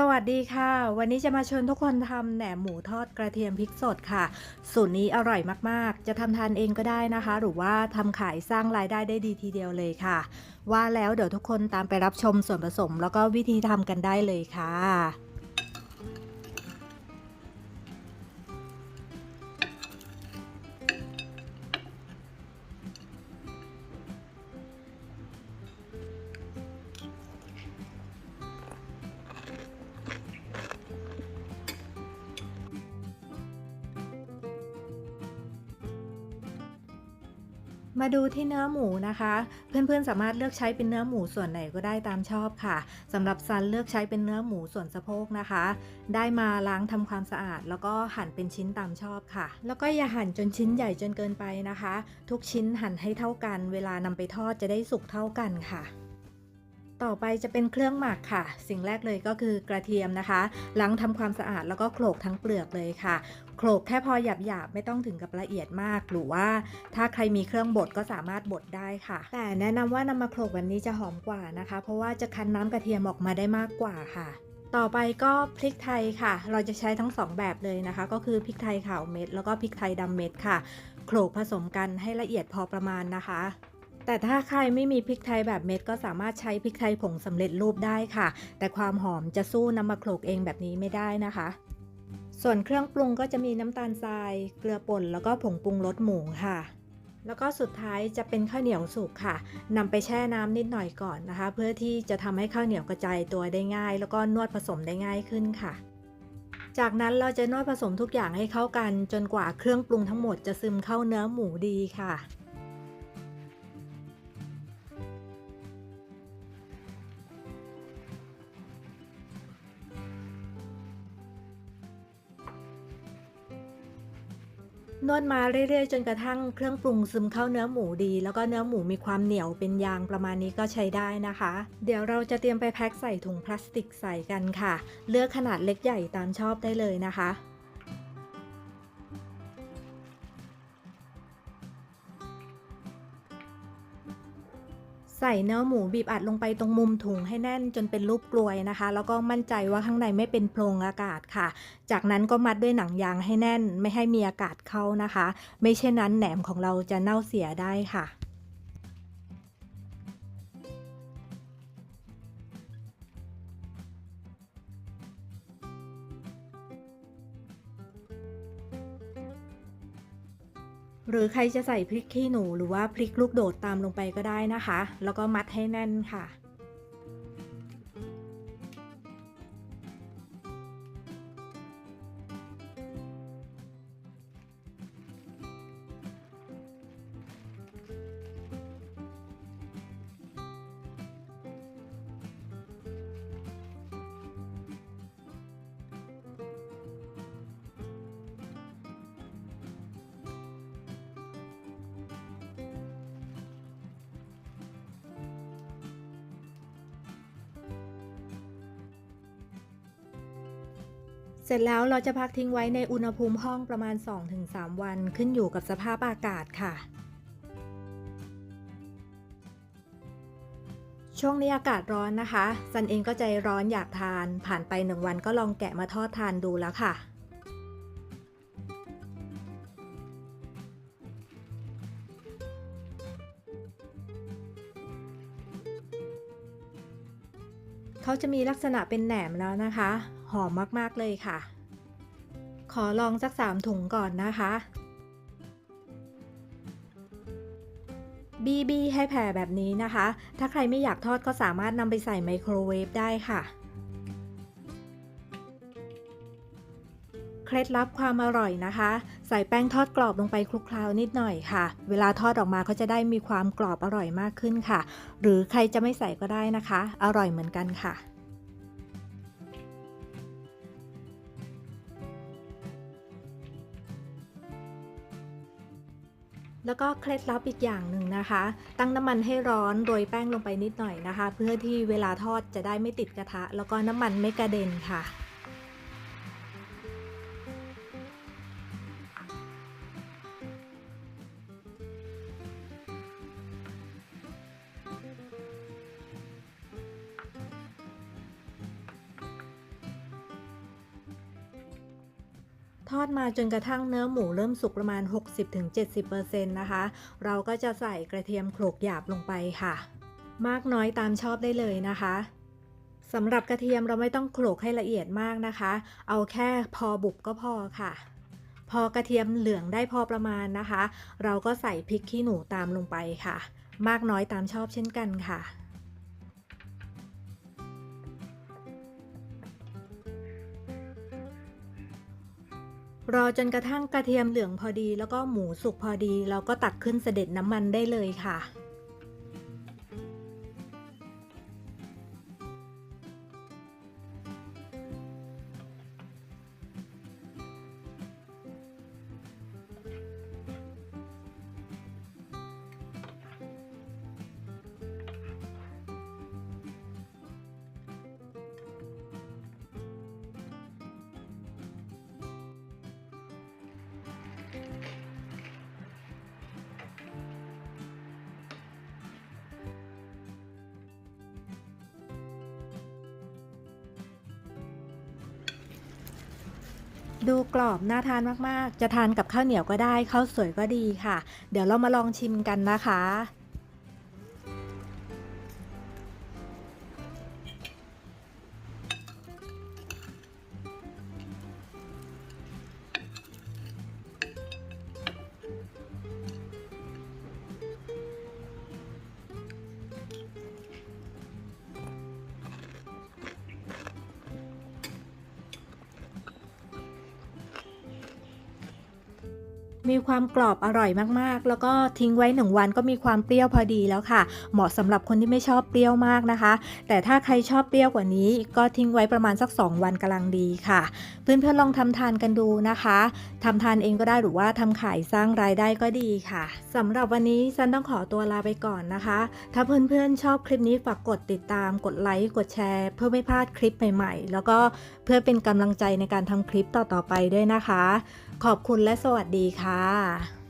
สวัสดีค่ะ วันนี้จะมาชวนทุกคนทำแหนมหมูทอดกระเทียมพริกสดค่ะ สูตรนี้อร่อยมากๆ จะทำทานเองก็ได้นะคะ หรือว่าทำขายสร้างรายได้ได้ดีทีเดียวเลยค่ะ ว่าแล้วเดี๋ยวทุกคนตามไปรับชมส่วนผสม แล้วก็วิธีทำกันได้เลยค่ะ มาดูที่เนื้อหมูนะคะ เพื่อนๆสามารถเลือกใช้เป็นเนื้อหมูส่วนไหนก็ได้ตามชอบค่ะสำหรับซันเลือกใช้เป็นเนื้อหมูส่วนสะโพกนะคะ ได้มาล้างทำความสะอาด แล้วก็หั่นเป็นชิ้นตามชอบค่ะ แล้วก็อย่าหั่นจนชิ้นใหญ่จนเกินไปนะคะ ทุกชิ้นหั่นให้เท่ากัน เวลานำไปทอดจะได้สุกเท่ากันค่ะ ต่อไปจะเป็นเครื่องหมักค่ะ สิ่งแรกเลยก็คือกระเทียมนะคะ ล้างทำความสะอาดแล้วก็โขลกทั้งเปลือกเลยค่ะ โขลกแค่พอหยาบๆไม่ต้องถึงกับละเอียดมาก หรือว่าถ้าใครมีเครื่องบดก็สามารถบดได้ค่ะ แต่แนะนำว่านำมาโขลกแบบนี้จะหอมกว่านะคะ เพราะว่าจะคั้นน้ำกระเทียมออกมาได้มากกว่าค่ะต่อไปก็พริกไทยค่ะ เราจะใช้ทั้งสองแบบเลยนะคะ ก็คือพริกไทยขาวเม็ด แล้วก็พริกไทยดำเม็ดค่ะ โขลกผสมกันให้ละเอียดพอประมาณนะคะ แต่ถ้าใครไม่มีพริกไทยแบบเม็ดก็สามารถใช้พริกไทยผงสำเร็จรูปได้ค่ะ แต่ความหอมจะสู้นำมาโขลกเองแบบนี้ไม่ได้นะคะ ส่วนเครื่องปรุงก็จะมีน้ำตาลทราย เกลือป่นแล้วก็ผงปรุงรสหมูค่ะแล้วก็สุดท้ายจะเป็นข้าวเหนียวสุกค่ะนำไปแช่น้ำนิดหน่อยก่อนนะคะ เพื่อที่จะทำให้ข้าวเหนียวกระจายตัวได้ง่าย แล้วก็นวดผสมได้ง่ายขึ้นค่ะ จากนั้นเราจะนวดผสมทุกอย่างให้เข้ากัน จนกว่าเครื่องปรุงทั้งหมดจะซึมเข้าเนื้อหมูดีค่ะ นวดมาเรื่อยๆ จนกระทั่งเครื่องปรุงซึมเข้าเนื้อหมูดี แล้วก็เนื้อหมูมีความเหนียวเป็นยางประมาณนี้ก็ใช้ได้นะคะ เดี๋ยวเราจะเตรียมไปแพ็คใส่ถุงพลาสติกใส่กันค่ะ เลือกขนาดเล็กใหญ่ตามชอบได้เลยนะคะ ส่เนื้อหมูบีบอัดลงไปตรงมุมถุงให้แน่นจนเป็นรูปกลวยนะคะ แล้วก็มั่นใจว่าข้างในไม่เป็นโพรงอากาศค่ะ จากนั้นก็มัดด้วยหนังยางให้แน่น ไม่ให้มีอากาศเข้านะคะ ไม่เช่นนั้นแหนมของเราจะเน่าเสียได้ค่ะ หรือใครจะใส่พริกขี้หนูหรือว่าพริกลูกโดดตามลงไปก็ได้นะคะ แล้วก็มัดให้แน่นค่ะ เสร็จแล้วเราจะพักทิ้งไว้ในอุณหภูมิห้องประมาณ 2-3 วันขึ้นอยู่กับสภาพอากาศค่ะ ช่วงนี้อากาศร้อนนะคะซันเองก็ใจร้อนอยากทาน ผ่านไปหนึ่งวันก็ลองแกะมาทอดทานดูแล้วค่ะเขาจะมีลักษณะเป็นแหนมแล้วนะคะ หอมมากๆเลยค่ะ ขอลองสักสามถุงก่อนนะคะบีบีให้แผ่แบบนี้นะคะ ถ้าใครไม่อยากทอดก็สามารถนำไปใส่ไมโครเวฟได้ค่ะ เคล็ดลับความอร่อยนะคะ ใส่แป้งทอดกรอบลงไปคลุกเคล้านิดหน่อยค่ะ เวลาทอดออกมาเขาจะได้มีความกรอบอร่อยมากขึ้นค่ะ หรือใครจะไม่ใส่ก็ได้นะคะ อร่อยเหมือนกันค่ะ แล้วก็เคล็ดลับอีกอย่างหนึ่งนะคะ ตั้งน้ำมันให้ร้อนโรยแป้งลงไปนิดหน่อยนะคะ เพื่อที่เวลาทอดจะได้ไม่ติดกระทะ แล้วก็น้ำมันไม่กระเด็นค่ะ ทอดมาจนกระทั่งเนื้อหมูเริ่มสุกประมาณ 60-70%นะคะ เราก็จะใส่กระเทียมโขลกหยาบลงไปค่ะ มากน้อยตามชอบได้เลยนะคะสำหรับกระเทียมเราไม่ต้องโขลกให้ละเอียดมากนะคะ เอาแค่พอบุบก็พอค่ะ พอกระเทียมเหลืองได้พอประมาณนะคะ เราก็ใส่พริกขี้หนูตามลงไปค่ะ มากน้อยตามชอบเช่นกันค่ะ รอจนกระทั่งกระเทียมเหลืองพอดี แล้วก็หมูสุกพอดี เราก็ตักขึ้นเสด็จน้ำมันได้เลยค่ะ ดูกรอบน่าทานมากๆ จะทานกับข้าวเหนียวก็ได้ข้าวสวยก็ดีค่ะ เดี๋ยวเรามาลองชิมกันนะคะ มีความกรอบอร่อยมากๆ แล้วก็ทิ้งไว้หนึ่งวันก็มีความเปรี้ยวพอดีแล้วค่ะ เหมาะสำหรับคนที่ไม่ชอบเปรี้ยวมากนะคะ แต่ถ้าใครชอบเปรี้ยวกว่านี้ ก็ทิ้งไว้ประมาณสัก 2 วันกำลังดีค่ะ เพื่อนๆลองทำทานกันดูนะคะทำทานเองก็ได้หรือว่าทำขายสร้างรายได้ก็ดีค่ะสำหรับวันนี้ซันต้องขอตัวลาไปก่อนนะคะ ถ้าเพื่อนๆชอบคลิปนี้ฝากกดติดตาม กดไลค์กดแชร์ เพื่อไม่พลาดคลิปใหม่ๆ แล้วก็เพื่อเป็นกำลังใจในการทำคลิปต่อๆไปด้วยนะคะขอบคุณและสวัสดีค่ะ